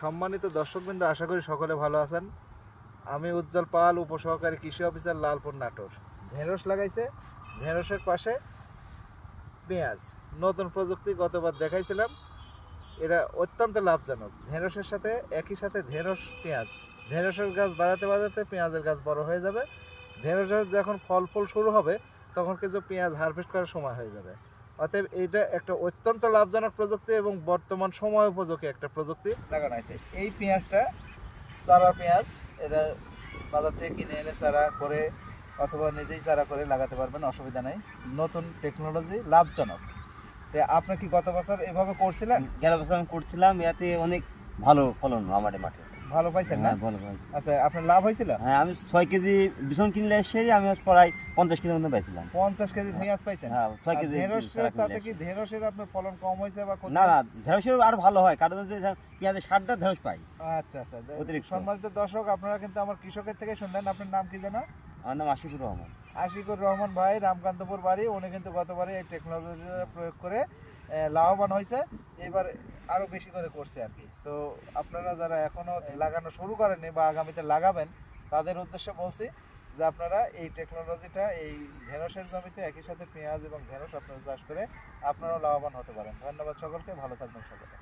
সম্মানিত দর্শকবৃন্দ, আশা করি সকলে ভালো আছেন। আমি উজ্জ্বল পাল, উপসহকারী কৃষি অফিসার, লালপুর নাটোর। ঢেঁড়স লাগাইছে। ঢেঁড়সের পাশে পেঁয়াজ। নতুন প্রযুক্তি গতবার দেখাইছিলাম। এরা অত্যন্ত লাভজনক। ঢেঁড়সের সাথে, একই সাথে ঢেঁড়স, পেঁয়াজ। ঢেঁড়সের গাছ বাড়াতে বাড়াতে পেঁয়াজের গাছ বড় হয়ে যাবে। ঢেঁড়সের যখন ফল ফুল শুরু হবে, তখন কিছু পেঁয়াজ হারভেস্ট করার সময় হয়ে যাবে। অতএব এইটা একটা অত্যন্ত লাভজনক প্রযুক্তি এবং বর্তমান সময় উপযোগী একটা প্রযুক্তি। লাগানো হয়েছে। এই পেঁয়াজটা চারা পেঁয়াজ এটা বাজার থেকে কিনে এনে চারা করে অথবা নিজেই চারা করে লাগাতে পারবেন অসুবিধা নেই। নতুন টেকনোলজি লাভজনক। তো আপনি কি গত বছর এভাবে করছিলেন? গেল বছর আমি করছিলাম এতে অনেক ভালো ফলন আমাদের মাঠে। ভালো পাইছেন না? হ্যাঁ ভালো ভালো আচ্ছা আপনার লাভ হয়েছিল? হ্যাঁ আমি ছয় কেজি বিছন কিনলে সেরে আমি প্রায় পঞ্চাশ কেজির মতো পাইছিলাম। পঞ্চাশ কেজি পেঁয়াজ পাইছেন? হ্যাঁ ছয় কেজি ঢেঁড়সের তাতে কি ঢেঁড়সের আপনার ফলন কম হয়েছে বা না না ঢেঁড়সের আরও ভালো হয় কারণ হচ্ছে পেঁয়াজের সারটা ঢেঁড়স পাই আচ্ছা আচ্ছা অতিরিক্ত। সম্মানিত দর্শক আপনারা কিন্তু আমার কৃষকের থেকে শুনলেন আপনার নাম কি জানা আমার নাম আশিকুর রহমান। আশিকুর রহমান ভাই, রামকান্তপুর বাড়ি, উনি কিন্তু গতবারে এই টেকনোলজি প্রয়োগ করে লাভবান হয়েছে। এবার আরও বেশি করে করছে আর কি। তো আপনারা যারা এখনও লাগানো শুরু করেননি বা আগামীতে লাগাবেন, তাদের উদ্দেশ্যে বলছি যে আপনারা এই টেকনোলজিটা এই ঢেঁড়সের জমিতে একই সাথে পেঁয়াজ এবং ঢেঁড়স আপনারা চাষ করে আপনারাও লাভবান হতে পারেন। ধন্যবাদ সকলকে, ভালো থাকবেন সকলে।